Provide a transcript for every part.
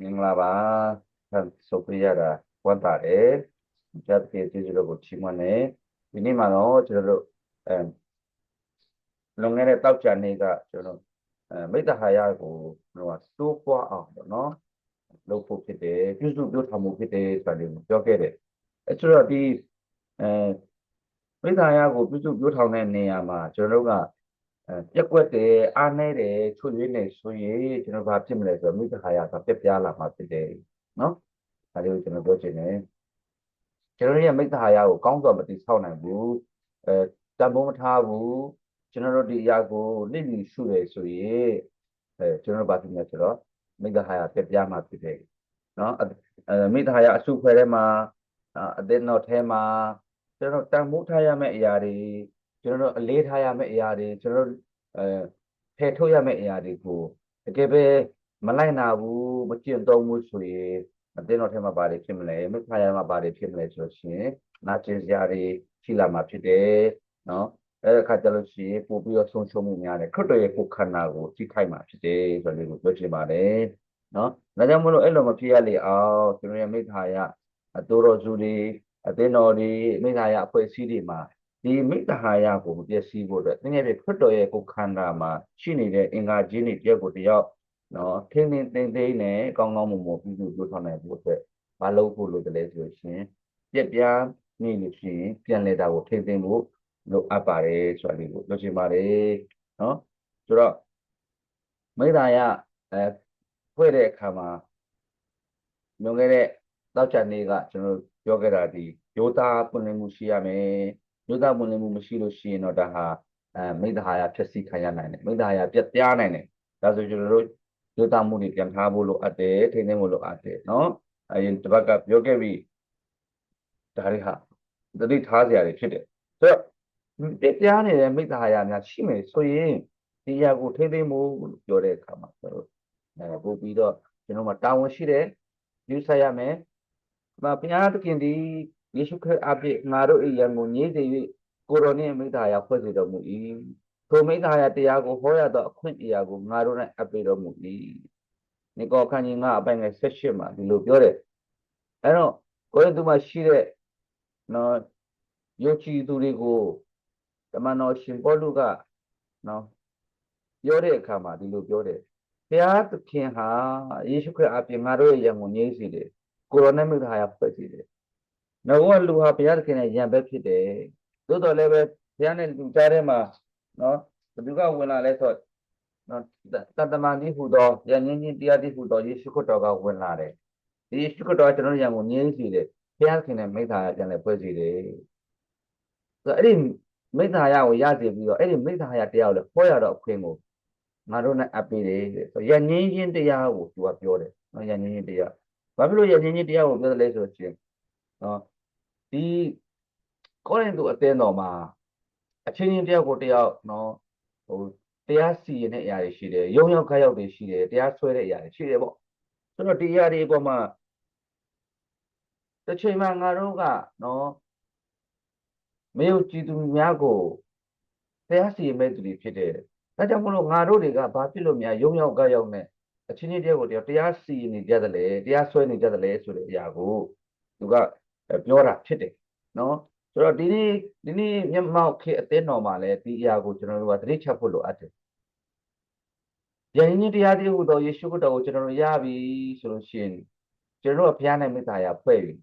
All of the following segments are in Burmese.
မင်္ဂလာပါဆန်ဆုပ်ပြရတာဝတ်ပါတယ်ကျတ်ပြေကျေးဇူးတော်ကိုချီးမွမ်းနေဒီနေ့မှာတော့ကျွန်တော်တို့အဲလွန်ခဲ့တဲ့တောက်ချာနေ့ကကျွန်တော်အဲမိတ္တဟာယကိုကျွန်တော်တိုးပွားအောင်ပေါ့နော်လုပ်ဖို့ဖြစ်တယ်ပြုစုပြောထားမှုဖြစ်တယ်ဆိုတာလေးကိုပြောခဲ့တယ်အဲဆိုတော့ဒီအဲမိတ္တဟာယကိုပြုစုပြောထောင်တဲ့နေရာမှာကျွန်တော်တို့ကအဲ ပြက်ကွက်တယ်အားနေတယ်ချွတ်ရင်းနေဆိုရင်ကျွန်တော်ဘာဖြစ်မလဲဆိုတော့မိတ္တဟာယကပြက်ပြားလာမှာဖြစ်တယ်နော်ဒါလေးကိုကျွန်တော်ပြောချင်တယ်ကျွန်တော်တို့ရဲ့မိတ္တဟာယကိုကောင်းစွာမတိဆောက်နိုင်ဘူးအဲတန်ဖိုးမထားဘူးကျွန်တော်တို့ဒီအရာကိုလိမ့်လိရှုတယ်ဆိုရင်အဲကျွန်တော်တို့ဘာဖြစ်မလဲဆိုတော့မိတ္တဟာယပြက်ပြားမှာဖြစ်တယ်နော်အဲမိတ္တဟာယအစုခွဲထဲမှာအသင်းတော်ထဲမှာကျွန်တော်တန်ဖိုးထားရမယ့်အရာတွေ ကျွန်တော်တို့အလေးထားရမယ့်အရာတွေကျွန်တော်တို့အဲဖယ်ထုတ်ရမယ့်အရာတွေကိုတကယ်ပဲမလိုက်နာဘူးမကျင့်သုံးဘူးဆိုရင်အတင်းတော်ထဲမှာပါတယ်ဖြစ်မလဲမိခါရမှာပါတယ်ဖြစ်မလဲဆိုရှင်နာကျင်စရာတွေရှိလာမှာဖြစ်တယ်နော်အဲ့ဒါခါကျလို့ရှိရင်ပို့ပြီးတော့ဆုံးရှုံးမှုများတယ်ခရစ်တော်ရဲ့ကိုယ်ခန္ဓာကိုထိခိုက်မှာဖြစ်တယ်ဆိုတဲ့ကိုပြောချင်ပါတယ်နော်ဒါကြောင့်မလို့အဲ့လိုမဖြစ်ရလေအောင်ကျွန်တော်ရဲ့မိခါရအတိုးတော်စုတွေအတင်းတော်တွေမိခါရအဖွဲ့အစည်းတွေမှာ ဒီမိတ္တဟာယကိုမပျက်စီးဖို့အတွက်တကယ်ပဲခရစ်တော်ရဲ့ကိုယ်ခန္ဓာမှာရှိနေတဲ့အင်္ဂါကြီးတွေတယောက်ကိုတယောက်နော်ထင်းထင်းသိမ့်သိမ့်နဲ့ကောင်းကောင်းမွန်မွန်ပြုစုပြောထောင်နိုင်ဖို့အတွက်မလုပ်ဖို့လိုတယ်လေဆိုရှင်ပြက်ပြားနေလို့ရှိရင်ပြန်လဲတာကိုထိမ့်သိမ့်ဖို့လိုအပ်ပါတယ်ဆိုတာလေးကိုပြောချင်ပါတယ်နော်ဆိုတော့မိသားရအဲဖွဲ့တဲ့အခါမှာညွန်ခဲ့တဲ့တောက်ချန်နေ့ကကျွန်တော်ပြောခဲ့တာဒီယောသားပွင့်လင်းမှုရှိရမယ် ယောသားပွင့်လင်းမှုမရှိလို့ရှိရင်တော့ဒါဟာအဲမိသားဟာရဖြစ်စီခံရနိုင်တယ်မိသားဟာရပြက်ပြားနိုင်တယ်ဒါဆိုကျွန်တော်တို့ယောသားမှုတွေပြန်ထားဖို့လိုအပ်တယ်ထိန်းသိမ်းဖို့လိုအပ်တယ်နော်အရင်တစ်ပတ်ကပြောခဲ့ပြီဒါတွေဟာတတိထားစရာတွေဖြစ်တယ်ဆိုတော့ပြက်ပြားနေတဲ့မိသားဟာရများရှိမယ်ဆိုရင်ဒီရကိုထိန်းသိမ်းဖို့ပြောတဲ့အခါမှာကျွန်တော်အဲပို့ပြီးတော့ကျွန်တော်မှာတာဝန်ရှိတယ်ယူဆရမယ်။ဘုရားသခင်ဒီ ယေရှုခရစ်အပြည့်ငါတို့၏ရန်ကိုညှိစေ၍ကိုရောနှင့်မိသားရာဖွဲ့စေတော်မူ၏။ထိုမိသားရာတရားကိုဟောရသောအခွင့်အရာကိုငါတို့၌အပ်ပေးတော်မူ၏။နိကောခန်းကြီးငါအပိုင်ငယ်၁၈မှာဒီလိုပြောတယ်။အဲတော့ကိုရင်သူမှာရှိတဲ့နော်ယုံကြည်သူတွေကိုတမန်တော်ရှင်ပေါလုကနော်ပြောတဲ့အခါမှာဒီလိုပြောတယ်။ဘုရားသခင်ဟာယေရှုခရစ်အပြည့်ငါတို့ရဲ့ရန်ကိုညှိစေတယ်။ကိုရောနဲ့မိသားရာဖွဲ့စေတယ်။ ငါကလူဟာဘုရားသခင်ရဲ့ရန်ဘက်ဖြစ်တယ်။သို့တော်လည်းပဲဘုရားနဲ့လူကြားထဲမှာနော်ဘယ်သူကဝင်လာလဲဆိုနော်တတမန်ဒီဟူသောရန်ငင်းချင်းတရားတိဟူသောယေရှုခရစ်တော်ကဝင်လာတယ်။ဒီယေရှုခရစ်တော်ကကျွန်တော်ရန်ကိုငြင်းစီတယ်။ဘုရားသခင်နဲ့မိသားရာပြန်လဲဖွဲ့စီတယ်။ဆိုတော့အဲ့ဒီမိသားရာကိုရစီပြီးတော့အဲ့ဒီမိသားရာတရားကိုလည်းဟောရတော့အခွင့်ကိုငါတို့နဲ့အပ်ပေးတယ်ဆိုတော့ရန်ငင်းချင်းတရားကိုသူကပြောတယ်နော်ရန်ငင်းချင်းတရားဘာဖြစ်လို့ရန်ငင်းချင်းတရားကိုပြောတယ်လဲဆိုတော့ချင်းနော် ဒီကောရိန္သုအသင်းတော်မှာအချင်းချင်းတယောက်ကိုတယောက်နော်ဟိုတရားစီရင်တဲ့အရာတွေရှိတယ်ရုံရောက်ခါရောက်တွေရှိတယ်တရားဆွဲတဲ့အရာတွေရှိတယ်ပေါ့ဆိုတော့ဒီအရာတွေအပေါ်မှာတစ်ချိန်မှာငါတို့ကနော်မယုံကြည်သူများကိုတရားစီရင်မဲ့သူတွေဖြစ်တယ်ဒါကြောင့်မလို့ငါတို့တွေကဘာဖြစ်လို့များရုံရောက်ခါရောက်နဲ့အချင်းချင်းတယောက်ကိုတယောက်တရားစီရင်နေကြတယ်လေတရားဆွဲနေကြတယ်လေဆိုတဲ့အရာကိုသူက ပြောတာဖြစ်တယ်နော်ဆိုတော့ဒီနေ့ဒီနေ့မျက်မှောက်ခေအသင်းတော်မှာလည်းဒီအရာကိုကျွန်တော်တို့ကသတိချက်ဖို့လိုအပ်တယ်။ယဉ်ကျေးတရားတည်းဟူသောယေရှုခရစ်တော်ကိုကျွန်တော်တို့ရပြီဆိုလို့ရှိရင်ကျွန်တော်တို့ကဘုရားနဲ့မေတ္တာရာဖွဲ့ပြီ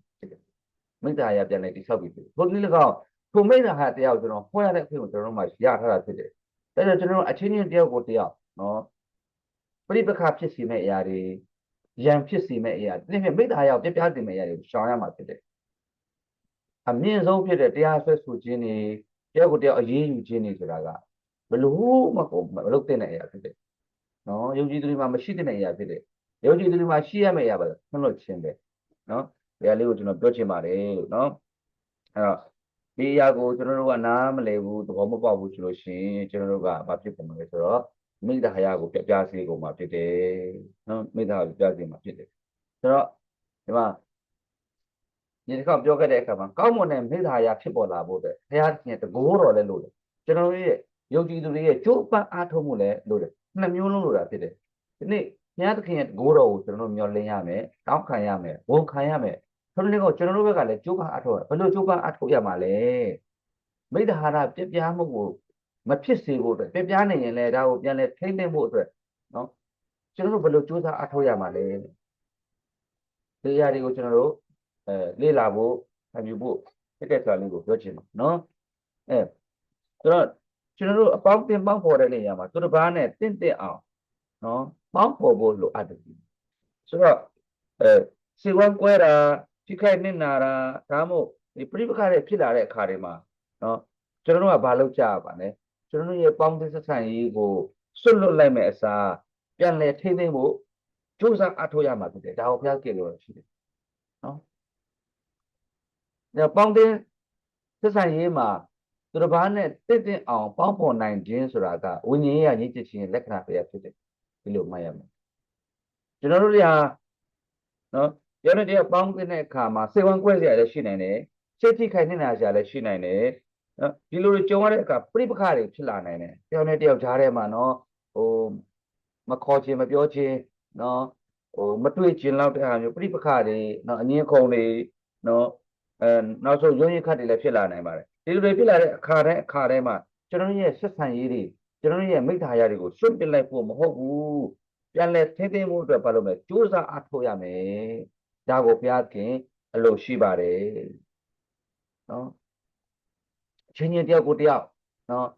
။မေတ္တာရာပြန်လဲတိဆောက်ပြီ။ဘုရားလည်းကောင်းထိုမေတ္တာဟာတရားကိုကျွန်တော်ဟောရတဲ့အခွင့်ကိုကျွန်တော်တို့မှရထားတာဖြစ်တယ်။ဒါကြောင့်ကျွန်တော်တို့အချင်းချင်းတယောက်ကိုတယောက်နော်ပြိပခဖြစ်စီမဲ့အရာတွေရန်ဖြစ်စီမဲ့အရာဒီနေ့မေတ္တာရာကိုပြပြတင်မဲ့အရာတွေကိုရှောင်ရမှာဖြစ်တယ် အမြင့်ဆုံးဖြစ်တဲ့တရားဆွဲဆိုခြင်းတွေတယောက်ကိုတယောက်အရေးယူခြင်းတွေဆိုတာကဘလို့မကိုမလုပ်တဲ့အရာဖြစ်တယ်။နော်ယုံကြည်သူတွေမှာမရှိတဲ့အရာဖြစ်တယ်။ယုံကြည်သူတွေမှာရှိရမယ့်အရာပဲနှလို့ခြင်းပဲ။နော်ဒီအရာလေးကိုကျွန်တော်ပြောချင်ပါတယ်လို့နော်။အဲ့တော့ဒီအရာကိုကျွန်တော်တို့ကနားမလည်ဘူးသဘောမပေါက်ဘူးဆိုလို့ရှိရင်ကျွန်တော်တို့ကဘာဖြစ်ကုန်မလဲဆိုတော့မိသားဟာရကိုပြပြစေကုန်မှာဖြစ်တယ်။နော်မိသားကိုပြပြစေမှာဖြစ်တယ်။ဆိုတော့ဒီမှာ ဒီတစ်ခါပြောခဲ့တဲ့အခါမှာကောင်းမွန်တဲ့မေတ္တာရာဖြစ်ပေါ်လာဖို့အတွက်ဘုရားရှင်တကိုးတော်လည်းလို့တယ်ကျွန်တော်ရဲ့ယုံကြည်သူတွေရဲ့ကြိုးပမ်းအားထုတ်မှုလည်းလို့တယ်နှစ်မျိုးလုံးလို့တာဖြစ်တယ်ဒီနေ့ဘုရားသခင်ရဲ့တကိုးတော်ကိုကျွန်တော်တို့မျှော်လင့်ရမယ်တောင်းခံရမယ်ဝန်ခံရမယ်ထို့နည်းကောကျွန်တော်တို့ဘက်ကလည်းကြိုးပမ်းအထောက်ဘယ်လိုကြိုးပမ်းအထောက်ရမှာလဲမိတ္တဟာရပြပြမှုကိုမဖြစ်စေဖို့အတွက်ပြပြနေရင်လည်းဒါကိုပြန်လဲထိမ့်သိမ့်ဖို့အတွက်နော်ကျွန်တော်တို့ဘယ်လိုကြိုးစားအထောက်ရမှာလဲဒီအရာတွေကိုကျွန်တော်တို့ အဲလေ့လာဖို့ခံယူဖို့တက်တဲ့စာလေးကိုပြောချင်တယ်နော်အဲဆိုတော့ကျွန်တော်တို့အပေါင်းတင်ပေါင်းဖော်တဲ့နေရာမှာသူတစ်ပါးနဲ့တင့်တင့်အောင်နော်ပေါင်းဖော်ဖို့လိုအပ်တယ်ဆိုတော့အဲစီဝံကွဲတာဖိခိုက်နစ်နာတာဒါမှမဟုတ်ဒီပြိပခါတွေဖြစ်လာတဲ့အခါတွေမှာနော်ကျွန်တော်တို့ကဘာလုပ်ကြရပါလဲကျွန်တော်တို့ရဲ့ပေါင်းတင်ဆက်ဆံရေးကိုစွတ်လွတ်လိုက်မဲ့အစားပြန်လဲထိမ့်သိမ့်ဖို့ကြိုးစားအထောက်ရမှာဖြစ်တယ်ဒါကိုဘုရားကလို့ရှိတယ်နော်ဒါ ပေါင်းတင်ဆက်ဆံရေးမှာသူတစ်ပါးနဲ့တင့်တင့်အောင်ပေါင်းဖော်နိုင်ခြင်းဆိုတာကဝိညာဉ်ရေးရညှိချက်ခြင်းလက္ခဏာပဲဖြစ်တယ်ဒီလိုမှတ်ရမယ်ကျွန်တော်တို့တွေဟာနော်ပြောတဲ့တရားပေါင်းတဲ့အခါမှာစေဝံကွဲစရာလည်းရှိနိုင်တယ်စိတ်ထိခိုက်နေတာစရာလည်းရှိနိုင်တယ်နော်ဒီလိုတွေကြုံရတဲ့အခါပြိပခါတွေဖြစ်လာနိုင်တယ်တယောက်နဲ့တယောက်ကြားထဲမှာနော်ဟိုမခေါ်ခြင်းမပြောခြင်းနော်ဟိုမတွေ့ခြင်းလောက်တဲ့ဟာမျိုးပြိပခါတွေနော်အငင်းခုံတွေနော် အဲနောက်ဆုံးရုံးရင်ခတ်တွေလည်းဖြစ်လာနိုင်ပါတယ်ဒီလိုတွေဖြစ်လာတဲ့အခါတိုင်းအခါတိုင်းမှာကျွန်တော်ရဲ့ဆက်ဆံရေးတွေကျွန်တော်ရဲ့မိသားရတွေကိုစွန့်ပစ်လိုက်ဖို့မဟုတ်ဘူးပြန်လဲထိမ့်သိမ့်မှုအတွက်ဘာလို့လဲစူးစမ်းအားထုတ်ရမယ်ဒါကိုဘုရားခင်အလိုရှိပါတယ်နော်ချင်းချင်းတယောက်ကိုတယောက်နော်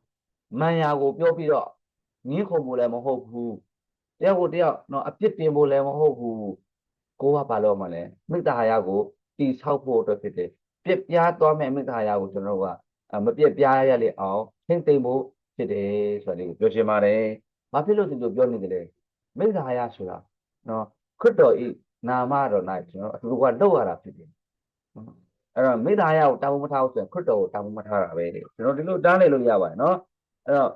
မန်ယာကိုပြောပြီးတော့ငင်းခုန်ဖို့လည်းမဟုတ်ဘူးတယောက်ကိုတယောက်နော်အပြစ်တင်ဖို့လည်းမဟုတ်ဘူးကိုကဘာလို့မလဲမိသားရကို တိဆောက်ဖို့အတွက်ဖြစ်တယ်ပြက်ပြားသွားမဲ့မိသားရကိုကျွန်တော်တို့ကမပြက်ပြားရလေအောင်ထိမ့်သိမ့်ဖို့ဖြစ်တယ်ဆိုတာလေးကိုပြောချင်ပါတယ်။ဘာဖြစ်လို့ဒီလိုပြောနေကြလဲ။မိစ္ဆာယဆိုတာနော်ခရစ်တော်ဤနာမတော်၌ကျွန်တော်အတူတူကလောက်ရတာဖြစ်တယ်။နော်အဲ့တော့မိစ္ဆာယကိုတာဝန်မထားဘူးဆိုရင်ခရစ်တော်ကိုတာဝန်မထားတာပဲလေ။ကျွန်တော်ဒီလိုတားလိုက်လို့ရပါတယ်နော်။အဲ့တော့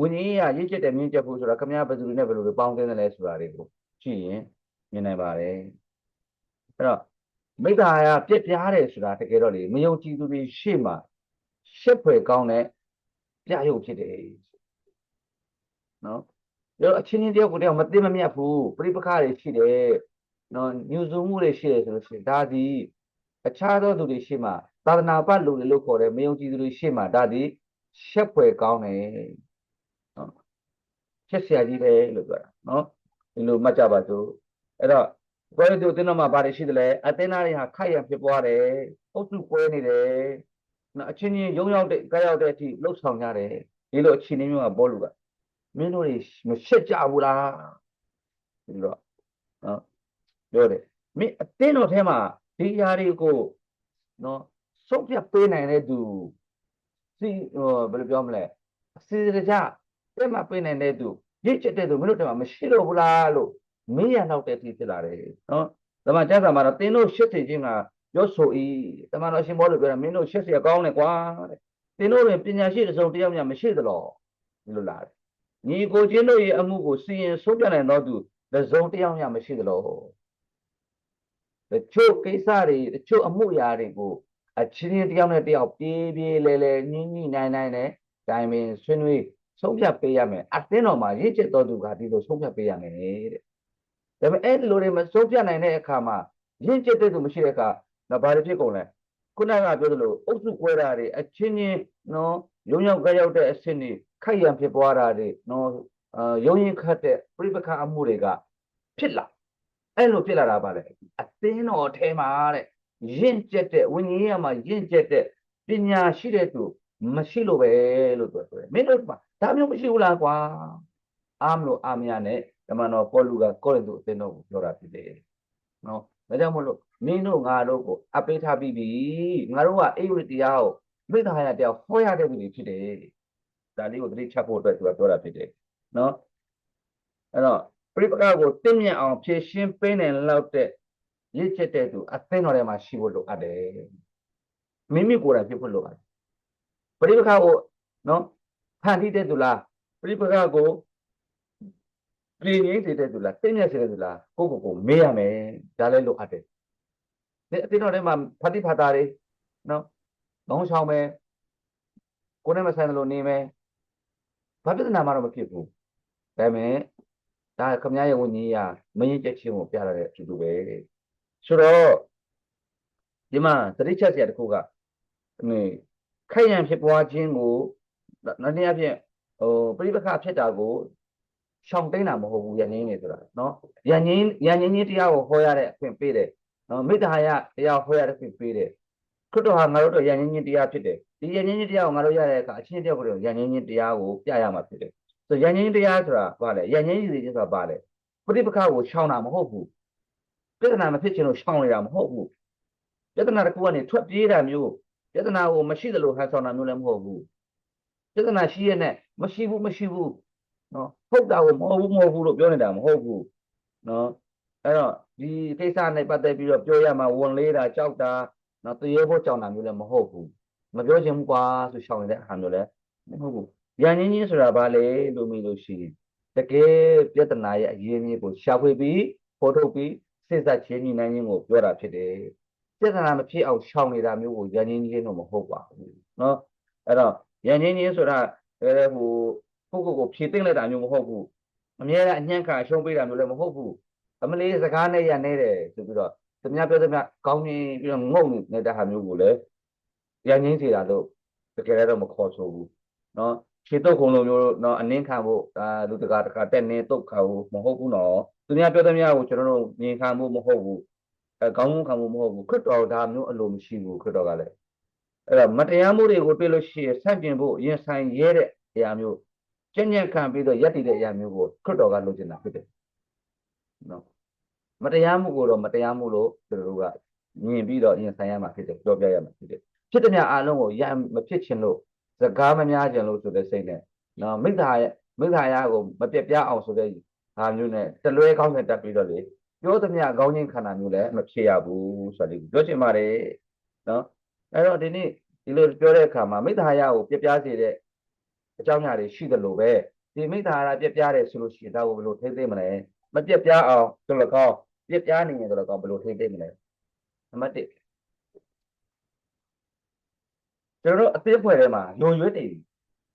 ဝိညာဉ်ရေးရရစ်ချက်တဲ့မြင့်ချက်ဖို့ဆိုတာခမည်းဘယ်သူတွေနဲ့ဘယ်လိုတွေပေါင်းသင်းတယ်လဲဆိုတာတွေကိုကြည့်ရင်မြင်နိုင်ပါတယ်။ အဲ့တော့မိစ္ဆာယပြက်ပြားတယ်ဆိုတာတကယ်တော့လေမယုံကြည်သူတွေရှေ့မှာရှက်ဖွယ်ကောင်းတဲ့ပြရုပ်ဖြစ်တယ်နော်ဒါတော့အချင်းချင်းတယောက်ကိုတယောက်မသိမမြတ်ဘူးပြိပခါတွေရှိတယ်နော်ညူစုံမှုတွေရှိတယ်ဆိုလို့ရှိရင်ဒါဒီအခြားသောသူတွေရှိမှသာသနာပတ်လူတွေလို့ခေါ်တယ်မယုံကြည်သူတွေရှိမှဒါဒီရှက်ဖွယ်ကောင်းတယ်နော်ရှက်ဆရာကြီးပဲလို့ပြောတာနော်ဒီလိုမှတ်ကြပါစို့အဲ့တော့ ဘယ်လိုအသင်းတော်မှာဘာတွေရှိသလဲအသင်းသားတွေဟာခိုက်ရဖြစ်ပွားတယ်အုပ်စုကွဲနေတယ်နော်အချင်းချင်းရုံရောက်တဲ့ကြရောက်တဲ့အထိလှုပ်ဆောင်ကြတယ်ဒီလိုအခြေအနေမျိုးကပေါ်လူကမင်းတို့တွေမရှက်ကြဘူးလားဒီလိုနော်ပြောတယ်မင်းအတင်းတော်ထဲမှာဒီအရာတွေကိုနော်စုပ်ပြတ်ပေးနိုင်တဲ့သူစီဟိုဘယ်လိုပြောမလဲအစီအစကြတဲ့မှာပေးနိုင်တဲ့သူရစ်ချက်တဲ့သူမင်းတို့ထဲမှာမရှိတော့ဘူးလားလို့ မင်းရနောက်တဲ့အထိဖြစ်လာတယ်နော်တမန်ကျမ်းစာမှာတော့သင်တို့ရှစ်ထင်ခြင်းကပြောဆိုဤတမန်တော်ရှင်ဘောလို့ပြောတာမင်းတို့ရှစ်စရာကောင်းတယ်ကွာတဲ့သင်တို့တွင်ပညာရှိတစ်စုံတစ်ယောက်မျှမရှိသလောဒီလိုလာတယ်ညီကိုချင်းတို့ရဲ့အမှုကိုစီရင်ဆုံးပြနိုင်တော့သူတစ်စုံတစ်ယောက်မျှမရှိသလောတချို့ကိစ္စတွေတချို့အမှုရာတွေကိုအချင်းတစ်ယောက်နဲ့တစ်ယောက်ပြေးပြေးလဲလဲညှိညှိနိုင်နိုင်နဲ့တိုင်ပင်ဆွေးနွေးဆုံးဖြတ်ပေးရမယ်အတင်းတော်မှာရင့်ကျက်တော်သူကဒီလိုဆုံးဖြတ်ပေးရမယ်တဲ့ ဒါပေမဲ့အဲ့ဒီလိုတွေမဆုံးဖြတ်နိုင်တဲ့အခါမှာရင့်ကျက်တဲ့သူမရှိတဲ့အခါနော်ဘာတွေဖြစ်ကုန်လဲခုနကပြောသလိုအုပ်စုကွဲတာတွေအချင်းချင်းနော်ရုံရောက်ကြရောက်တဲ့အဆင့်တွေခိုက်ရန်ဖြစ်ပွားတာတွေနော်အာရုံရင်ခတ်တဲ့ပြိပခအမှုတွေကဖြစ်လာအဲ့လိုဖြစ်လာတာပါလေအသင်းတော်အဲမှာတဲ့ရင့်ကျက်တဲ့ဝိညာဉ်ရေးမှာရင့်ကျက်တဲ့ပညာရှိတဲ့သူမရှိလို့ပဲလို့ပြောတယ်မင်းတို့ကဒါမျိုးမရှိဘူးလားကွာအားမလို့အာမရနဲ့ ဓမ္မတော်ပေါလုကကောရိန္သုအသင်းတော်ကိုပြောတာဖြစ်တယ်နော်ဒါကြောင့်မလို့မင်းတို့ငါတို့ကိုအပိထားပြီးပြီငါတို့ကအိဝိတရားကိုမိသားရတရားဟောရတဲ့သူတွေဖြစ်တယ်ဒါလေးကိုသတိချက်ဖို့အတွက်သူကပြောတာဖြစ်တယ်နော်အဲ့တော့ပြိပကကိုတင်းမြတ်အောင်ဖြည့်ရှင်းပေးနိုင်လောက်တဲ့ရစ်ချက်တဲ့သူအသင်းတော်ထဲမှာရှိဖို့လိုအပ်တယ်မိမိကိုယ်တိုင်ဖြစ်ဖို့လိုအပ်တယ်ပြိပကကိုနော်ဖန်တီးတဲ့သူလားပြိပကကို ပြင်ရင်းစေတဲ့သူလားတင်းမြတ်စေတဲ့သူလားကိုကိုကိုမေးရမယ်ဒါလည်းလိုအပ်တယ်ဒီအတင်းတော်ထဲမှာဖတိဖတာတွေနော်နောင်းဆောင်မယ်ကိုယ်နဲ့မဆိုင်တယ်လို့နေမယ်ဘာပြဿနာမှတော့မဖြစ်ဘူးဒါပေမဲ့ဒါခမည်းရဲ့ဝိညာဉ်ရမင်းကျက်ချင်းကိုပြရတဲ့အတူတူပဲဆိုတော့ဒီမှာသတိချက်စရာတစ်ခုကအဲခိုက်ရန်ဖြစ်ပွားခြင်းကိုနောက်တစ်အဖြစ်ဟိုပြိပခဖြစ်တာကို ရှောင်တိန်တာမဟုတ်ဘူးရန်ငင်းနေဆိုတာနော်ရန်ငင်းရန်ငင်းကြီးတရားကိုဟောရတဲ့အခွင့်ပေးတယ်နော်မေတ္တာရတရားဟောရတဲ့အခွင့်ပေးတယ်ခရစ်တော်ဟာငါတို့တို့ရန်ငင်းကြီးတရားဖြစ်တယ်ဒီရန်ငင်းကြီးတရားကိုငါတို့ရတဲ့အခါအချင်းတယောက်ကိုရန်ငင်းကြီးတရားကိုပြရမှာဖြစ်တယ်ဆိုရန်ငင်းတရားဆိုတာဘာလဲရန်ငင်းကြီးစီဆိုတာဘာလဲပဋိပက္ခကိုရှောင်တာမဟုတ်ဘူးပြဿနာမဖြစ်ချင်လို့ရှောင်နေတာမဟုတ်ဘူးပြဿနာတစ်ခုကနေထွက်ပြေးတာမျိုးပြဿနာကိုမရှိသလိုဟန်ဆောင်တာမျိုးလည်းမဟုတ်ဘူးပြဿနာရှိရနဲ့မရှိဘူးမရှိဘူး နော်ဟုတ်တာကိုမဟုတ်ဘူးမဟုတ်ဘူးလို့ပြောနေတာမဟုတ်ဘူးနော်အဲ့တော့ဒီကိစ္စနဲ့ပတ်သက်ပြီးတော့ပြောရမှာဝန်လေးတာကြောက်တာနော်တရေဖို့ကြောက်တာမျိုးလည်းမဟုတ်ဘူးမပြောချင်ဘူးကွာဆိုရှောင်နေတဲ့အခါမျိုးလည်းမဟုတ်ဘူးရန်ရင်းချင်းဆိုတာဘာလဲလို့မေးလို့ရှိရင်တကယ်ပြဿနာရဲ့အရင်းအမြစ်ကိုရှာဖွေပြီးဖော်ထုတ်ပြီးစိတ်ဆက်ချင်းညီနိုင်ခြင်းကိုပြောတာဖြစ်တယ်ပြဿနာမဖြစ်အောင်ရှောင်နေတာမျိုးကိုရန်ရင်းချင်းတော့မဟုတ်ပါဘူးနော်အဲ့တော့ရန်ရင်းချင်းဆိုတာအဲဟို ကိုကိုကိုဖြည့်သိမ့်လိုက်တာမျိုးမဟုတ်ဘူးအများအားအညံ့ခါရှုံးပေးတာမျိုးလည်းမဟုတ်ဘူးအမလေးစကားနဲ့ရနေတယ်ဆိုပြီးတော့သူများပြောသမျှကောင်းနေပြီးတော့ငုံနေတဲ့ဟာမျိုးကိုလည်းရန်ရင်းစီတာလို့တကယ်တော့မခေါ်ဆိုဘူးနော်ခြေတုပ်ခုံလိုမျိုးနော်အနင်းခံဖို့ဒါလူတကာတကာတက်နေတုတ်ခံဖို့မဟုတ်ဘူးနော်သူများပြောသမျှကိုကျွန်တော်တို့မြင်ခံဖို့မဟုတ်ဘူးအဲကောင်းမှုခံဖို့မဟုတ်ဘူးခရစ်တော်ဒါမျိုးအလိုမရှိဘူးခရစ်တော်ကလည်းအဲ့တော့မတရားမှုတွေကိုတွေ့လို့ရှိရင်ဆန့်ကျင်ဖို့ရင်ဆိုင်ရဲတဲ့အရာမျိုး ကြံ့ကြံ့ခံပြီးတော့ယက်တည်တဲ့အရာမျိုးကိုခရစ်တော်ကလိုချင်တာဖြစ်တယ်နော်မတရားမှုကိုတော့မတရားမှုလို့ကျွန်တော်တို့ကမြင်ပြီးတော့ရင်ဆိုင်ရမှာဖြစ်တယ်ပြောပြရမှာဖြစ်တယ်ဖြစ်တဲ့များအားလုံးကိုရမဖြစ်ချင်လို့စကားမများကြလို့ဆိုတဲ့စိတ်နဲ့နော်မိသားရဲ့မိသားရကိုမပြက်ပြားအောင်ဆိုတဲ့ဟာမျိုးနဲ့တလွဲကောင်းတဲ့တက်ပြီးတော့လေပြောသမျှကောင်းခြင်းခန္ဓာမျိုးလည်းမဖြစ်ရဘူးဆိုတဲ့ပြောချင်ပါတယ်နော်အဲ့တော့ဒီနေ့ဒီလိုပြောတဲ့အခါမှာမိသားရကိုပြက်ပြားစေတဲ့ အကြောင်းအရာတွေရှိတယ်လို့ပဲဒီမိသားရပြက်ပြားတယ်ဆိုလို့ရှိရင်ဒါကိုဘယ်လိုထိသိမလဲမပြက်ပြားအောင်ဆိုတော့ကောင်းပြက်ပြားနေရင်တော့ကောင်းဘယ်လိုထိသိမလဲနံပါတ်1ကျွန်တော်တို့အသင်းဖွဲ့ထဲမှာယုံရွက်နေပြီ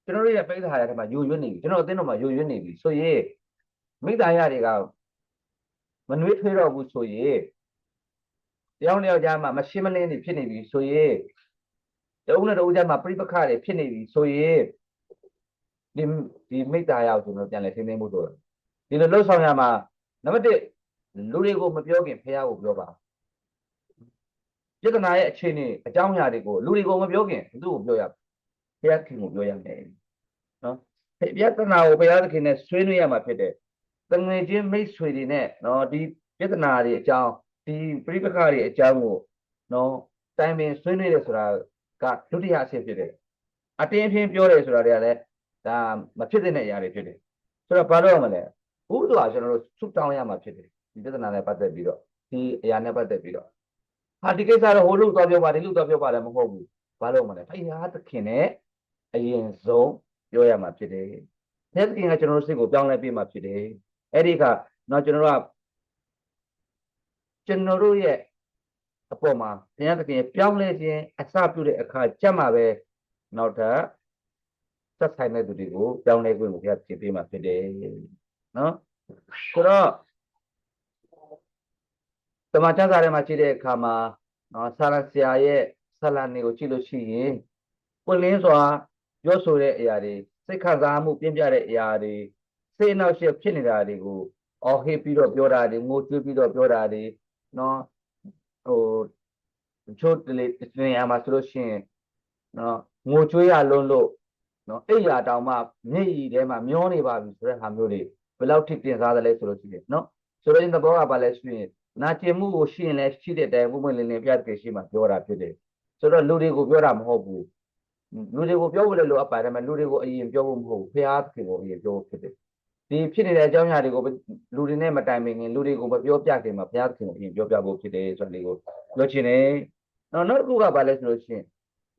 ကျွန်တော်တို့ရဲ့ပိဿဟာရထဲမှာယုံရွက်နေပြီကျွန်တော်အသင်းတော်မှာယုံရွက်နေပြီဆိုရင်မိသားရတွေကမနှွေးထွေးတော့ဘူးဆိုရင်တယောက်တစ်ယောက်ကြားမှာမရှင်းမလင်းနေဖြစ်နေပြီဆိုရင်တအုပ်နဲ့တအုပ်ကြားမှာပြိပခတွေဖြစ်နေပြီဆိုရင် ဒီဒီမိသားရကိုကျွန်တော်ပြန်လဲထိသိမ်းဖို့တော့ဒီလိုလှုပ်ဆောင်ရမှာနံပါတ်1လူတွေကိုမပြောခင်ဖះကိုပြောပါပြဿနာရဲ့အခြေအနေအကြောင်းအရာတွေကိုလူတွေကိုမပြောခင်သူ့ကိုပြောရဘုရားခင်ကိုပြောရမယ်နော်ပြဿနာကိုဘုရားသခင်နဲ့ဆွေးနွေးရမှာဖြစ်တယ်တငွေချင်းမိတ်ဆွေတွေနဲ့နော်ဒီပြဿနာတွေအကြောင်းဒီပြိပခါတွေအကြောင်းကိုနော်တိုင်ပင်ဆွေးနွေးတယ်ဆိုတာကဒုတိယအဆင့်ဖြစ်တယ်အတင်းအဖင်းပြောတယ်ဆိုတာတွေကလည်း ဒါမဖြစ်တဲ့အရာတွေဖြစ်တယ်ဆိုတော့ဘာလို့ရမလဲဘုရားကျွန်တော်တို့ဆုတောင်းရမှာဖြစ်တယ်ဒီပြဿနာနဲ့ပတ်သက်ပြီးတော့ဒီအရာနဲ့ပတ်သက်ပြီးတော့ဟာဒီကိစ္စတော့ဟိုလူတော့ပြောပါဒီလူတော့ပြောပါလည်းမဟုတ်ဘူးဘာလို့မလဲဖယားသခင်နဲ့အရင်ဆုံးပြောရမှာဖြစ်တယ်ဖယားသခင်ကကျွန်တော်တို့စိတ်ကိုပြောင်းလဲပေးမှာဖြစ်တယ်အဲ့ဒီကတော့ကျွန်တော်တို့ကကျွန်တော်တို့ရဲ့အပေါ်မှာဘုရားသခင်ပြောင်းလဲခြင်းအစပြုတဲ့အခါကြက်မှာပဲနောက်ထပ် သက်ဆိုင်တဲ့သူတွေကိုပြောင်းလဲခွင့်ကိုဘုရားပြင်ပေးမှာဖြစ်တယ်နော်ဆိုတော့တမန်ကျမ်းစာထဲမှာကြည့်တဲ့အခါမှာနော်ဆာလဆရာရဲ့ဆာလန်တွေကိုကြည့်လို့ရှိရင်ပွင့်လင်းစွာပြောဆိုတဲ့အရာတွေစိတ်ခံစားမှုပြင်းပြတဲ့အရာတွေစိတ်အနှောက်အယှက်ဖြစ်နေတာတွေကိုအော်ဟစ်ပြီးတော့ပြောတာတွေငိုကြွေးပြီးတော့ပြောတာတွေနော်ဟိုချို့တလေတင်ရမှာဆိုလို့ရှိရင်နော်ငိုကြွေးရလုံးလို့ နော်အိယာတောင်မှမျက်ရည်ထဲမှာမျောနေပါပြီဆိုတဲ့ဟာမျိုးတွေဘယ်လောက်ထိတင်စားသလဲဆိုလို့ရှိရင်နော်ဆိုတော့ဒီသဘောကဘာလဲဆိုရင်နာကျင်မှုကိုရှိရင်လည်းရှိတဲ့တိုင်ပုံမှန်လင်းလင်းပြတ်ကြရှိမှပြောတာဖြစ်တယ်ဆိုတော့လူတွေကိုပြောတာမဟုတ်ဘူးလူတွေကိုပြောဖို့လည်းလိုအပ်ပါတယ်မလူတွေကိုအရင်ပြောဖို့မဟုတ်ဘူးဖះသခင်ကိုအရင်ပြောဖို့ဖြစ်တယ်ဒီဖြစ်နေတဲ့အကြောင်းအရာတွေကိုလူတွေနဲ့မတိုင်ပင်ခင်လူတွေကိုမပြောပြခင်မှာဘုရားသခင်ကိုအရင်ပြောပြဖို့ဖြစ်တယ်ဆိုတာလေးကိုပြောချင်တယ်။နောက်နောက်တစ်ခုကဘာလဲဆိုလို့ရှိရင်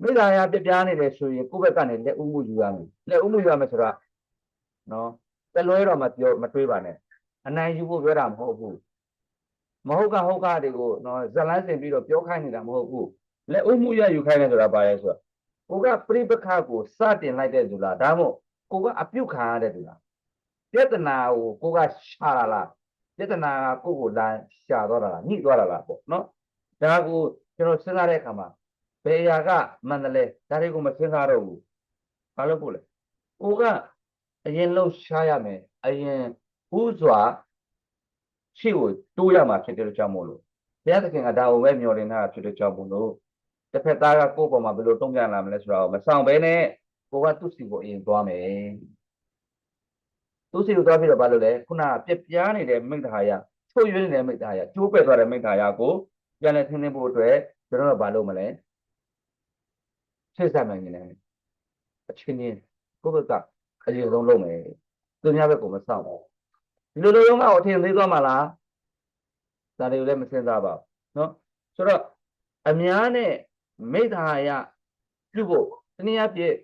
မိသားရပြပြားနေတယ်ဆိုရင်ကိုယ့်ဘက်ကနေလက်ဦးမှုယူရမယ်။လက်ဦးမှုယူရမယ်ဆိုတာနော်တလွဲတော့မပြောမတွေးပါနဲ့။အနိုင်ယူဖို့ပြောတာမဟုတ်ဘူး။မဟုတ်ကဟုတ်ကတွေကိုနော်ဇလန်းစင်ပြီးတော့ပြောခိုင်းနေတာမဟုတ်ဘူး။လက်ဦးမှုရယူခိုင်းတယ်ဆိုတာဘာလဲဆိုတော့ကိုကပြိပခါကိုစတင်လိုက်တဲ့သူလားဒါမှမဟုတ်ကိုကအပြုတ်ခံရတဲ့သူလားပြဿနာကိုကိုကရှာလာလားပြဿနာကကိုကိုလမ်းရှာသွားတာလားညှိသွားတာလားပေါ့နော်ဒါကိုကျွန်တော်စဉ်းစားတဲ့အခါမှာ ဘယ်အရာကမှန်တယ်လဲဒါတွေကိုမစဉ်းစားတော့ဘူးဘာလို့ပို့လဲကိုကအရင်လှုပ်ရှားရမယ်အရင်ဥစွာရှိကိုတိုးရမှာဖြစ်တယ်လို့ကြောင့်မို့လို့ဘုရားသခင်ကဒါကိုပဲမျှော်လင့်တာဖြစ်တဲ့ကြောင့်မို့လို့တစ်ဖက်သားကကိုယ့်ပေါ်မှာဘယ်လိုတုံ့ပြန်လာမလဲဆိုတော့မဆောင်ဘဲနဲ့ကိုကသူ့စီကိုအရင်သွားမယ်သူ့စီကိုသွားပြီးတော့ဘာလို့လဲခုနကပြပြားနေတဲ့မိတ္တဟာယချို့ရွေးနေတဲ့မိတ္တဟာယကျိုးပဲ့သွားတဲ့မိတ္တဟာယကိုပြန်လဲထင်းထင်းဖို့အတွက်ကျွန်တော်တို့ဘာလုပ်မလဲ ဆက်ဆက်နိုင်နေတယ်အချင်းချင်းကိုယ့်ဘက်ကအရင်ဆုံးလုပ်မယ်သူများဘက်ကိုမဆောင်ဘူးဒီလိုလိုလုံးကတော့ထင်သေးသွားမှာလားဒါတွေကိုလည်းမစဉ်းစားပါဘူးเนาะဆိုတော့အများနဲ့မိတ္တဟာယပြုဖို့တနည်းအားဖြင့်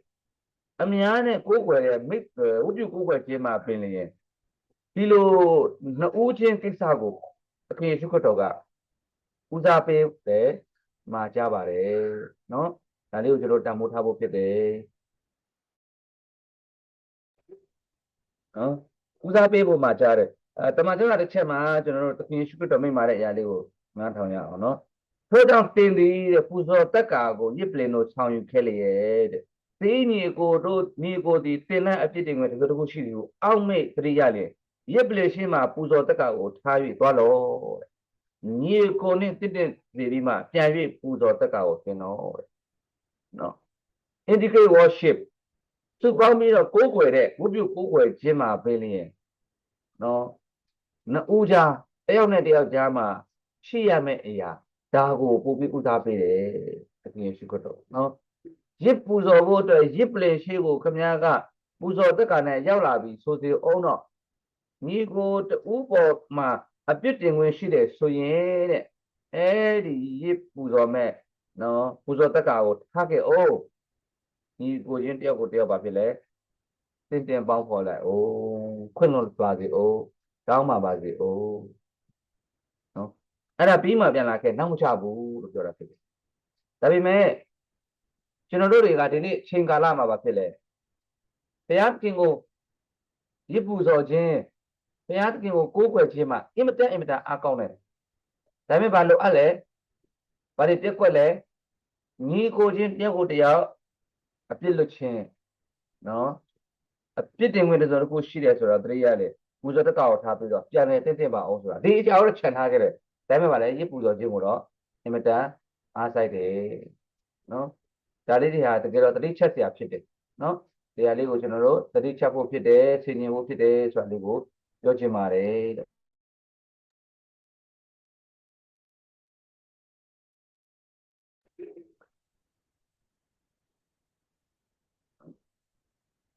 အများနဲ့ကိုယ်ွယ်ရဲ့မိဝိတုကိုယ်ွယ်ခြင်းမှာပင်လျင်ဒီလိုနှစ်ဦးချင်းကိစ္စကိုအခင်ယေရှုခရစ်တော်ကဦးစားပေးတယ်မှာကြပါတယ်เนาะ ဒါလေးကိုကျွန်တော်တန်ဖိုးထားဖို့ဖြစ်တယ်နော်ဦးစားပေးဖို့မှာကြားတယ်အဲတမန်ကျမ်းစာတစ်ချက်မှာကျွန်တော်တို့သခင်ယေရှုခရစ်တော်မိန့်မာတဲ့အရာလေးကိုနားထောင်ရအောင်နော်ထို့ကြောင့်တင်သည်တဲ့ပူဇော်တက်ကာကိုညစ်ပလင်တို့ဆောင်ယူခဲ့လျက်တဲ့သေညီကိုတို့ညီကိုဒီတင်တဲ့အပြစ်တင်ငွေတစ်ခုတစ်ခုရှိတယ်ကိုအောက်မေ့တရိရလေညစ်ပလင်ရှင်းမှာပူဇော်တက်ကာကိုထား၍သွားလို့တဲ့ညီကိုနဲ့တစ်တဲ့ဒီမှာပြန်၍ပူဇော်တက်ကာကိုသင်တော့တဲ့ နော် indicate worship သူကောင်းပြီးတော့ကိုးကွယ်တဲ့ဝိပုကိုးကွယ်ခြင်းမှာပဲလျင်နော်နှစ်ဦးကြားတယောက်နဲ့တယောက်ကြားမှာရှိရမယ့်အရာဒါကိုပို့ပြီးဥစားပေးတယ်အပြင်ရှိကတော့နော်ရစ်ပူဇော်ဖို့အတွက်ရစ်ပလင်ရှိကိုခမည်းကပူဇော်တက်ကနေရောက်လာပြီဆိုစီအောင်တော့ညီကိုတူပေါ်မှာအပြစ်တင်ခွင့်ရှိတယ်ဆိုရင်တဲ့အဲဒီရစ်ပူဇော်မဲ့ နော်ပူဇော်တက်ကကိုထားခဲ့အောင်ညီကိုချင်းတယောက်ကိုတယောက်ပါဖြစ်လဲတင်တင်ပေါင်းခေါ်လိုက်အိုးခွင့်လွန်ပါစေအိုးတောင်းပါပါစေအိုးနော်အဲ့ဒါပြီးမှပြန်လာခဲ့နောက်မချဘူးလို့ပြောတာဖြစ်တယ်ဒါပေမဲ့ကျွန်တော်တို့တွေကဒီနေ့ချိန်ကာလမှာပါဖြစ်လဲဘုရားခင်ကိုရစ်ပူဇော်ခြင်းဘုရားခင်ကိုကိုးကွယ်ခြင်းမှာအင်မတန်အင်မတန်အားကောင်းတယ်ဒါပေမဲ့ဘာလို့အဲ့လဲဘာတွေပြက်ကွက်လဲ ညီကိုချင်းတယောက်ကိုတယောက်အပြစ်လွတ်ခြင်းနော်အပြစ်တင်ဝင်တဲ့ဆိုတော့ကိုရှိတယ်ဆိုတော့တရိယာလေပူဇော်တကောက်ထားပြီးတော့ပြန်လဲတင်းတင်းပါအောင်ဆိုတာဒီအကြောင်းကိုခြံထားခဲ့တယ်ဒါပေမဲ့ဗာလဲရစ်ပူဇော်ခြင်းကိုတော့အင်မတန်အားဆိုင်တယ်နော်ဒါလေးတွေဟာတကယ်တော့တတိချက်စရာဖြစ်တယ်နော်တရားလေးကိုကျွန်တော်တို့တတိချက်ဖို့ဖြစ်တယ်ဆင်ញင်ဖို့ဖြစ်တယ်ဆိုတာလေးကိုပြောချင်ပါတယ်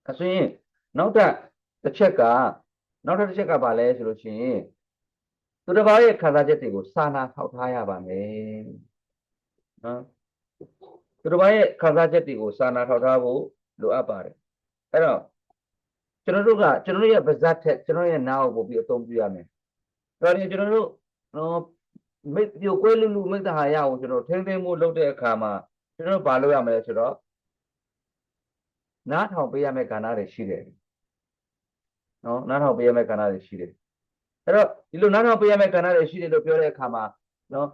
တဲ့အဆိုရင်နောက်ထပ်တစ်ချက်ကနောက်ထပ်တစ်ချက်ကဘာလဲဆိုလို့ရှိရင်သူတစ်ပါးရဲ့ခံစားချက်တွေကိုစာနာထောက်ထားရပါမယ်နော်သူတစ်ပါးရဲ့ခံစားချက်တွေကိုစာနာထောက်ထားဖို့လိုအပ်ပါတယ်အဲ့တော့ကျွန်တော်တို့ကကျွန်တော်တို့ရဲ့ပါဇက်ထက်ကျွန်တော်ရဲ့နားကိုပို့ပြီးအသုံးပြုရမယ်ဒါရင်ကျွန်တော်တို့နော်မိတ်ပြိုကွဲလူလူမိတ္တဟာရကိုကျွန်တော်ထိမ့်သိမ့်မှုလုပ်တဲ့အခါမှာကျွန်တော်တို့ဘာလုပ်ရမလဲဆိုတော့ နားထောင်ပေးရမယ့်ကဏ္ဍတွေရှိတယ်နော်နားထောင်ပေးရမယ့်ကဏ္ဍတွေရှိတယ်အဲ့တော့ဒီလိုနားထောင်ပေးရမယ့်ကဏ္ဍတွေရှိတယ်လို့ပြောတဲ့အခါမှာနော်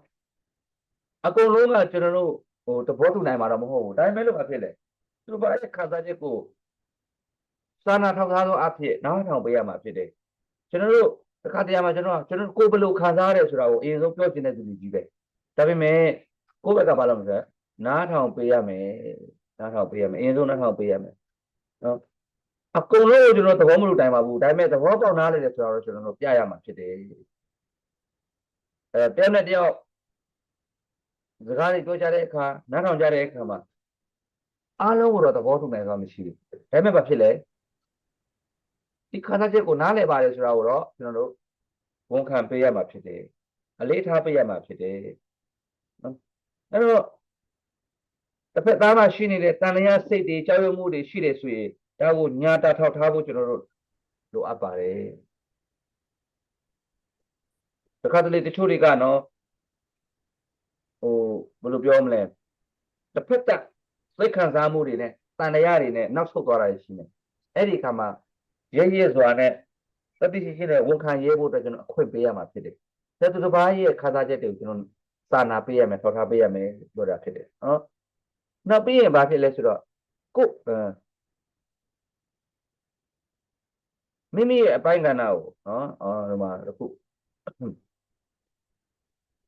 အကုန်လုံးကကျွန်တော်တို့ဟိုသဘောတူနိုင်မှာတော့မဟုတ်ဘူးဒါပေမဲ့လို့အဖြစ်လေသူတို့ဘာရဲ့ခံစားချက်ကိုစာနာထောက်ထားသောအဖြစ်နားထောင်ပေးရမှာဖြစ်တယ်ကျွန်တော်တို့တစ်ခါတရံမှာကျွန်တော်ကျွန်တော်ကိုယ်ဘယ်လိုခံစားရတယ်ဆိုတာကိုအရင်ဆုံးပြောပြနေတဲ့သူတွေကြီးပဲဒါပေမဲ့ကိုယ့်ဘက်ကဘာလုပ်မလဲနားထောင်ပေးရမယ်နားထောင်ပေးရမယ်အရင်ဆုံးနားထောင်ပေးရမယ် နော်အကုန်လုံးကိုကျွန်တော်သဘောမလို့တိုင်ပါဘူးဒါပေမဲ့သဘောပေါက်နားလေတယ်ဆိုတော့ကျွန်တော်တို့ပြရမှာဖြစ်တယ်အဲတယောက်နဲ့တယောက်စကားတွေပြောကြတဲ့အခါနားထောင်ကြတဲ့အခါမှာအားလုံးကိုတော့သဘောတူနိုင်သွားမရှိဘူးဒါပေမဲ့ဘာဖြစ်လဲဒီခန္ဓာချက်ကိုနားလည်ပါတယ်ဆိုတာကိုတော့ကျွန်တော်တို့ဝန်ခံပေးရမှာဖြစ်တယ်အလေးထားပေးရမှာဖြစ်တယ်နော်အဲ့တော့ တစ်ဖက်သားမှာရှိနေတဲ့တန်လျာစိတ်တွေကြောက်ရွံ့မှုတွေရှိတယ်ဆိုရင်ဒါကိုညာတာထောက်ထားဖို့ကျွန်တော်တို့လိုအပ်ပါတယ်တခါတလေတချို့တွေကနော်ဟိုဘယ်လိုပြောမလဲတစ်ဖက်သက်စိတ်ခံစားမှုတွေနဲ့တန်လျာတွေနဲ့နောက်ဆုတ်သွားတာရှိနေအဲ့ဒီခါမှာရဲရဲစွာနဲ့တတိရှိရှိနဲ့ဝန်ခံရဲဖို့အတွက်ကျွန်တော်အခွင့်ပေးရမှာဖြစ်တယ်။ဒါသူတစ်ပါးရဲ့ခါစားချက်တွေကိုကျွန်တော်စာနာပေးရမယ်ထောက်ထားပေးရမယ်ပြောတာဖြစ်တယ်နော်။ နောက်ပြီးရင်ဘာဖြစ်လဲဆိုတော့ကိုအဲမိမိရဲ့အပိုင်းကဏ္ဍကိုနော်အော်ဒီမှာတစ်ခု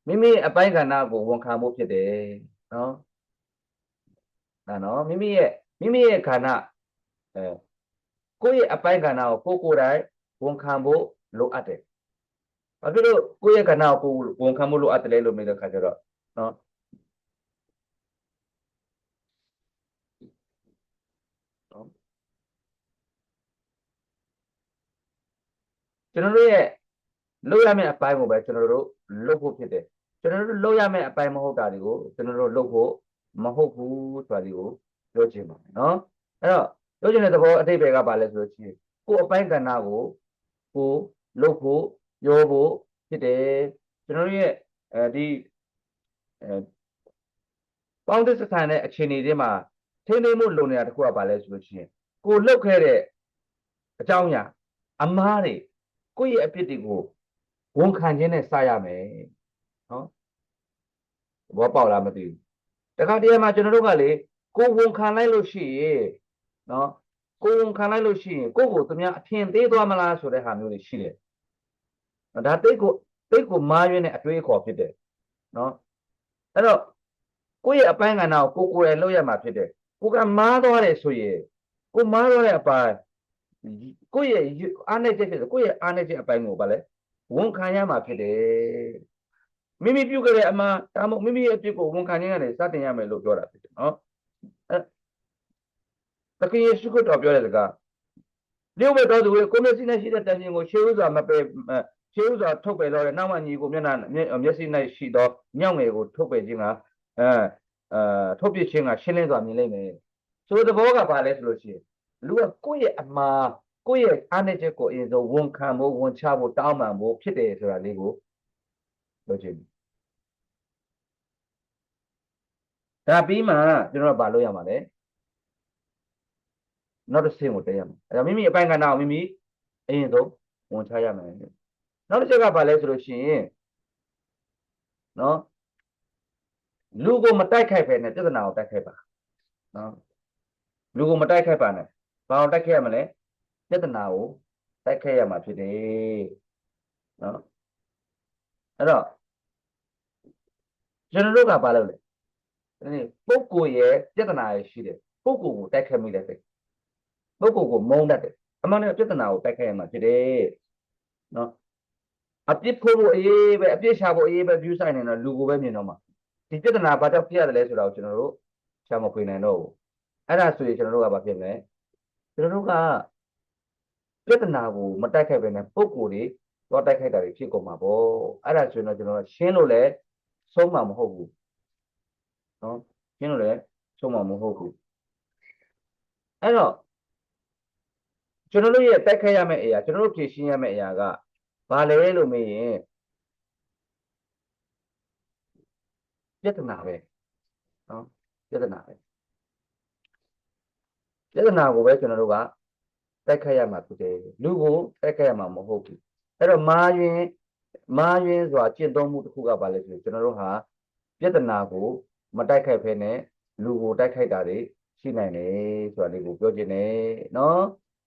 မိမိရဲ့အပိုင်းကဏ္ဍကိုဝန်ခံဖို့ဖြစ်တယ်နော်။ဒါနော်မိမိရဲ့မိမိရဲ့ခန္ဓာအဲကိုယ့်ရဲ့အပိုင်းကဏ္ဍကိုကိုယ်ကိုယ်တိုင်ဝန်ခံဖို့လိုအပ်တယ်။ဘာဖြစ်လို့ကိုယ့်ရဲ့ကဏ္ဍကိုကိုယ်ဝန်ခံဖို့လိုအပ်တယ်လဲလို့မေးတဲ့ခါကျတော့နော်နော် ကျွန်တော်တို့ရဲ့လုပ်ရမယ့်အပိုင်းကိုပဲကျွန်တော်တို့လုပ်ဖို့ဖြစ်တယ်။ကျွန်တော်တို့လုပ်ရမယ့်အပိုင်းမဟုတ်တာတွေကိုကျွန်တော်တို့လုပ်ဖို့မဟုတ်ဘူးဆိုတာဒီကိုပြောချင်ပါတယ်နော်။အဲ့တော့ပြောချင်တဲ့သဘောအတိတ်ပဲကပါလဲဆိုလို့ရှိရင်ကိုယ်အပိုင်းကဏ္ဍကိုကိုလုပ်ဖို့ပြောဖို့ဖြစ်တယ်ကျွန်တော်တို့ရဲ့အဲဒီအဲပေါင်းတဲ့စကန်တဲ့အခြေအနေတွေမှာထိန်းသိမ်းမှုလုံနေတာတစ်ခုကပါလဲဆိုလို့ရှိရင်ကိုလှုပ်ခဲ့တဲ့အကြောင်းအရာအမားတွေ ကိုယ့်ရဲ့အပြစ်တွေကိုဝန်ခံခြင်းနဲ့စရမယ်နော်ဘောပေါက်လားမသိဘူးတခါတည်းမှာကျွန်တော်တို့ကလေကိုဝန်ခံလိုက်လို့ရှိရင်နော်ကိုယ်ဝန်ခံလိုက်လို့ရှိရင်ကိုယ့်ကိုသူများအထင်သေးသွားမလားဆိုတဲ့ဟာမျိုးတွေရှိတယ်။ဒါတိတ်ကိုတိတ်ကိုမာရွေးတဲ့အတွေးခေါ်ဖြစ်တယ်နော်။အဲ့တော့ကိုယ့်ရဲ့အပိုင်းကဏ္ဍကိုကိုယ်ကိုယ်တိုင်လုပ်ရမှာဖြစ်တယ်။ကိုကမားသွားတယ်ဆိုရင်ကိုမားသွားတဲ့အပိုင်း ကိုယ့်ရဲ့အားနေချက်ဖြစ်တယ်ကိုယ့်ရဲ့အားနေချက်အပိုင်းကိုဗာလဲဝန်ခံရမှာဖြစ်တယ်။မိမိပြုတ်ခဲ့တဲ့အမှားဒါမှမဟုတ်မိမိရဲ့အဖြစ်ကိုဝန်ခံခြင်းကနေစတင်ရမယ်လို့ပြောတာဖြစ်တယ်နော်။အဲသခင်ယေရှုခရစ်တော်ပြောတဲ့စကားလျှို့ဝှက်တော်သူကိုမျက်စိနဲ့ရှိတဲ့တန်ရှင်ကိုရှေးဥစွာမပယ်ရှေးဥစွာထုတ်ပယ်တော့တဲ့နောက်မှညီကိုမျက်နှာမျက်စိ၌ရှိသောညောင်ငယ်ကိုထုတ်ပယ်ခြင်းကအဲအဲထုတ်ပြခြင်းကရှင်းလင်းစွာမြင်လိမ့်မယ်ဆိုတဲ့ဘောကဘာလဲဆိုလို့ရှိရင် လူကကိုယ့်ရဲ့အမှားကိုယ့်ရဲ့အားနည်းချက်ကိုအရင်ဆုံးဝန်ခံဖို့ဝန်ချဖို့တောင်းပန်ဖို့ဖြစ်တယ်ဆိုတာလေးကိုပြောချင်တယ်ဒါပြီးမှကျွန်တော်ကဘာလုပ်ရမှာလဲနောက်တစ်ဆင့်ကိုတက်ရမယ်အဲဒါမိမိအပိုင်းကဏ္ဍကိုမိမိအရင်ဆုံးဝန်ချရမယ်နောက်တစ်ချက်ကဘာလဲဆိုလို့ရှိရင်နော်လူကိုမတိုက်ခိုက်ဖဲနဲ့ပြဿနာကိုတိုက်ခိုက်ပါနော်လူကိုမတိုက်ခိုက်ပါနဲ့ ဘာအောင်တိုက်ခိုက်ရမလဲပြဿနာကိုတိုက်ခိုက်ရမှာဖြစ်တယ်နော်အဲ့တော့ကျွန်တော်တို့ကဘာလုပ်လဲဒီပုဂ္ဂိုလ်ရဲ့ပြဿနာရရှိတယ်ပုဂ္ဂိုလ်ကိုတိုက်ခိုက်မိတဲ့စိတ်ပုဂ္ဂိုလ်ကိုမုန်းတတ်တယ်အမှန်တကယ်ပြဿနာကိုတိုက်ခိုက်ရမှာဖြစ်တယ်နော်အပြစ်ဖို့ဖို့အေးပဲအပြစ်ရှာဖို့အေးပဲ view ဆိုင်နေတော့လူကိုပဲမြင်တော့မှာဒီပြဿနာဘာကြောင့်ဖြစ်ရတယ်လဲဆိုတာကိုကျွန်တော်တို့ရှာမခွေနိုင်တော့ဘူးအဲ့ဒါဆိုရင်ကျွန်တော်တို့ကဘာဖြစ်မလဲ ကျွန်တော်တို့ကပြဿနာကိုမတိုက်ခိုက်ပဲနဲ့ပုဂ္ဂိုလ်တွေတော့တိုက်ခိုက်တာတွေဖြစ်ကုန်မှာပေါ့အဲ့ဒါဆိုရင်တော့ကျွန်တော်ရှင်းလို့လဲဆုံးမှာမဟုတ်ဘူးနော်ရှင်းလို့လဲဆုံးမှာမဟုတ်ဘူးအဲ့တော့ကျွန်တော်တို့ရဲ့တိုက်ခိုက်ရမယ့်အရာကျွန်တော်တို့ဖြည့်ရှင်းရမယ့်အရာကဘာလဲလို့မေးရင်ပြဿနာပဲနော်ပြဿနာပဲ ပြဿနာကိုပဲကျွန်တော်တို့ကတိုက်ခိုက်ရမှာဖြစ်တယ်လူကိုတိုက်ခိုက်ရမှာမဟုတ်ဘူးအဲ့တော့မာယွင်မာယွင်ဆိုတာကျင့်သုံးမှုတစ်ခုကဘာလဲဆိုရင်ကျွန်တော်တို့ဟာပြဿနာကို မတိုက်ခိုက်ဖဲနဲ့လူကိုတိုက်ခိုက်တာတွေရှိနိုင်တယ်ဆိုတာလေးကိုပြောချင်တယ်နော်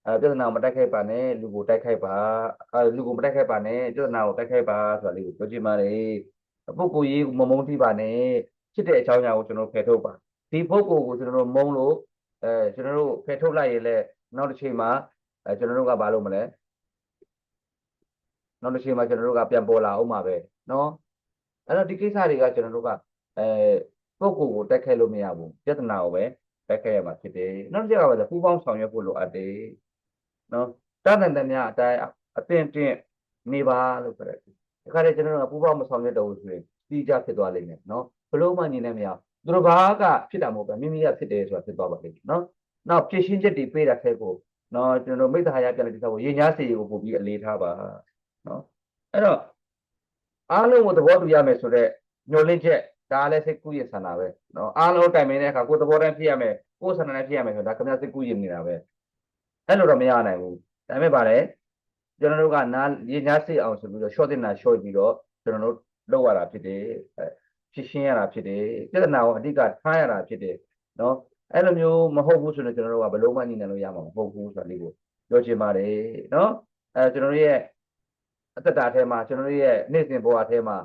အဲပြဿနာကိုမတိုက်ခိုက်ပါနဲ့လူကိုတိုက်ခိုက်ပါအဲလူကိုမတိုက်ခိုက်ပါနဲ့ပြဿနာကိုတိုက်ခိုက်ပါဆိုတာလေးကိုပြောချင်ပါတယ်ပုဂ္ဂိုလ်ရေးမမုန်းတိပါနဲ့ဖြစ်တဲ့အကြောင်းအရာကိုကျွန်တော်ဖယ်ထုတ်ပါဒီပုဂ္ဂိုလ်ကိုကျွန်တော်တို့မုန်းလို့ အဲကျွန်တော်တို့ဖယ်ထုတ်လိုက်ရင်လည်းနောက်တစ်ချိန်မှာအဲကျွန်တော်တို့ကဘာလုပ်မလဲနောက်တစ်ချိန်မှာကျွန်တော်တို့ကပြန်ပေါ်လာအောင်မှာပဲနော်အဲ့တော့ဒီကိစ္စတွေကကျွန်တော်တို့ကအဲပုဂ္ဂိုလ်ကိုတက်ခဲလို့မရဘူးပြဿနာကိုပဲတက်ခဲရမှာဖြစ်တယ်နောက်တစ်ချက်ကဘာလဲပူပေါင်းဆောင်ရွက်ဖို့လိုအပ်တယ်နော်တန်တန်တများအတိုင်းအတင်းတင်းနေပါလို့ပြောတယ်ဒီခါကျကျွန်တော်တို့ကပူပေါင်းမဆောင်ရွက်တော့ဘူးဆိုရင်တီးကြဖြစ်သွားလိမ့်မယ်နော်ဘလို့မှညီနေမရဘူး သူတို့ဘာကဖြစ်တာမဟုတ်ပဲမိမိကဖြစ်တယ်ဆိုတာဖြစ်သွားပါလိမ့်မယ်နော်နောက်ဖြည့်ရှင်းချက်တွေပေးတာခဲ့ကိုနော်ကျွန်တော်မိတ္တဟာရပြန်လက်တိဆောက်ကိုရင်ညာစီကိုပို့ပြီးအလေးထားပါနော်အဲ့တော့အားလုံးကိုသဘောတူရမယ်ဆိုတော့ညှို့လင့်ချက်ဒါလည်းစိတ်ကူးရဆန္ဒပဲနော်အားလုံးတိုင်ပင်တဲ့အခါကိုသဘောတမ်းဖြစ်ရမယ်ကိုဆန္ဒနဲ့ဖြစ်ရမယ်ဆိုတာခင်ဗျာစိတ်ကူးရနေတာပဲအဲ့လိုတော့မရနိုင်ဘူးဒါပေမဲ့ဗါလဲကျွန်တော်တို့ကနားရေညားစိတ်အောင်ဆိုပြီးတော့ short တင်တာ short ပြီးတော့ကျွန်တော်တို့လောက်ရတာဖြစ်တယ်အဲ ဖြစ်ရှင်းရတာဖြစ်တယ်ပြဿနာကိုအဓိကထားရတာဖြစ်တယ်နော်အဲ့လိုမျိုးမဟုတ်ဘူးဆိုရင်ကျွန်တော်တို့ကဘယ်လုံးမှညှိနှိုင်းလို့ရမှာမဟုတ်ဘူးဆိုတာလေးကိုပြောချင်ပါတယ်နော်အဲကျွန်တော်တို့ရဲ့အသက်တာထဲမှာကျွန်တော်တို့ရဲ့နေ့စဉ်ဘဝထဲမှာ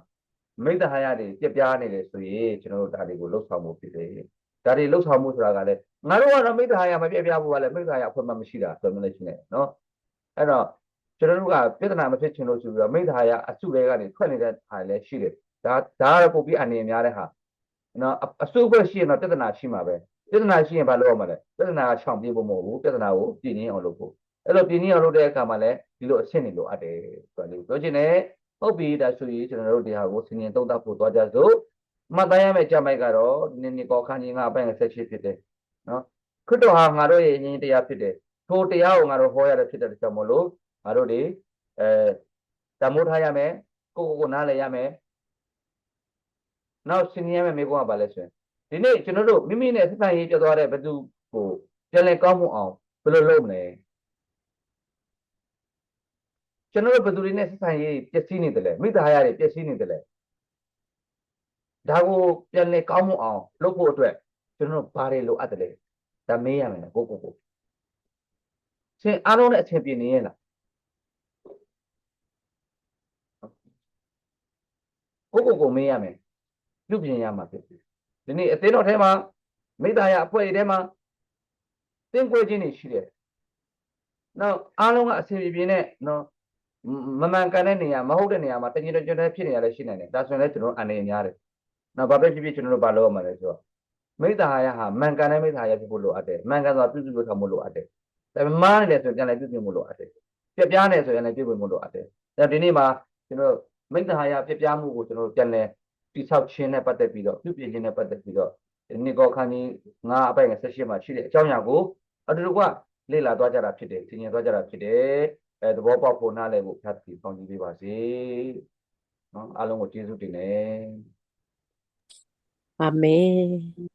မိတ္တဟာယတွေပြက်ပြားနေတယ်ဆိုရင်ကျွန်တော်တို့ဒါတွေကိုလှုပ်ဆောင်မှုဖြစ်တယ်ဒါတွေလှုပ်ဆောင်မှုဆိုတာကလည်းငါတို့ကတော့မိတ္တဟာယမပြက်ပြားဘူးကလည်းမိတ္တဟာယအခွင့်အရေးမရှိတာဆိုမှလည်းရှိနေနော်အဲ့တော့ကျွန်တော်တို့ကပြဿနာမဖြစ်ချင်လို့ဆိုပြီးတော့မိသားရအစုတွေကနေထွက်နေတဲ့ဟာလည်းရှိတယ် ဒါဒါကတော့ပုံပြီးအနေများတဲ့ဟာနော်အအစုဖွဲ့ရှိရင်တော့ပြဿနာရှိမှာပဲပြဿနာရှိရင်ဘာလုပ်အောင်မလဲပြဿနာကချောင်ပြေဖို့မဟုတ်ဘူးပြဿနာကိုပြင်းရင်းအောင်လုပ်ဖို့အဲ့လိုပြင်းရင်းအောင်လုပ်တဲ့အခါမှာလည်းဒီလိုအဆင့်တွေလိုအပ်တယ်ဆိုတာလေးကိုပြောချင်တယ်ဟုတ်ပြီဒါဆိုရင်ကျွန်တော်တို့ဒီဟာကိုဆင်ញင်သုံးသပ်ဖို့သွားကြစို့မှတ်သားရမယ့်ကြမ်းမိုက်ကတော့နင်းနေကောခန်းကြီးငါအပိုင်းဆက်ရှိဖြစ်တယ်နော်ခရစ်တော်ဟာငါတို့ရဲ့အရင်တရားဖြစ်တယ်ထိုတရားကိုငါတို့ဟောရတဲ့ဖြစ်တဲ့ကြောင့်မို့လို့ငါတို့တွေအဲတမိုးထားရမယ်ကိုကိုကိုနားလည်ရမယ် နောက်စဉ်းရမယ်မေးခွန်းကဘာလဲဆိုရင်ဒီနေ့ကျွန်တော်တို့မိမိနဲ့ဆက်ဆံရေးပြတ်သွားတဲ့ဘသူကိုပြန်လည်ကောင်းမှုအောင်ဘယ်လိုလုပ်မလဲကျွန်တော်တို့ဘသူတွေနဲ့ဆက်ဆံရေးပျက်စီးနေတယ်လေမိသားရတွေပျက်စီးနေတယ်လေဒါကိုပြန်လည်ကောင်းမှုအောင်လုပ်ဖို့အတွက်ကျွန်တော်တို့ဘာတွေလိုအပ်တယ်လဲဒါမေးရမယ်နော်ကိုကိုကိုရှင်အားလုံးနဲ့အချိန်ပြည့်နေရဲ့လားကိုကိုကိုမေးရမယ် ပြုပြင်ရမှာဖြစ်တယ်ဒီနေ့အသင်းတော်ထဲမှာမိသားရအဖွဲ့တွေထဲမှာတင်းကွဲခြင်းတွေရှိတယ်နောက်အားလုံးကအစီအပြေနဲ့နော်မမှန်ကန်တဲ့နေရာမဟုတ်တဲ့နေရာမှာတညီတညွတ်တဲ့ဖြစ်နေရလဲရှိနိုင်တယ်ဒါဆိုရင်လည်းကျွန်တော်အနေများတယ်နောက်ဘာပဲဖြစ်ဖြစ်ကျွန်တော်တို့ဘာလုပ်ရမှာလဲဆိုတော့မိသားရဟာမှန်ကန်တဲ့မိသားရဖြစ်ဖို့လိုအပ်တယ်မှန်ကန်စွာပြုစုလို့ထားဖို့လိုအပ်တယ်ဒါပေမဲ့မားနေတယ်ဆိုရင်ပြန်လည်းပြုပြင်ဖို့လိုအပ်တယ်ပြပြားနေဆိုရင်လည်းပြုပြင်ဖို့လိုအပ်တယ်ဒါဒီနေ့မှာကျွန်တော်မိတ္တဟာယပြပြမှုကိုကျွန်တော်တို့ပြန်လဲ တိဆောက်ခြင်းနဲ့ပတ်သက်ပြီးတော့ပြုပြင်ခြင်းနဲ့ပတ်သက်ပြီးတော့ဒီကောခန်းကြီးငါအပိုင်ဆက်ရှိမှရှိတဲ့အကြောင်းအရာကိုအတူတူကလေ့လာသွားကြတာဖြစ်တယ်သင်ရင်သွားကြတာဖြစ်တယ်အဲသဘောပေါက်ဖို့နားလည်ဖို့ဖြတ်ပြီးပေါင်းကြည့်ပေးပါစေနော်အားလုံးကိုကျေးဇူးတင်တယ်အာမင်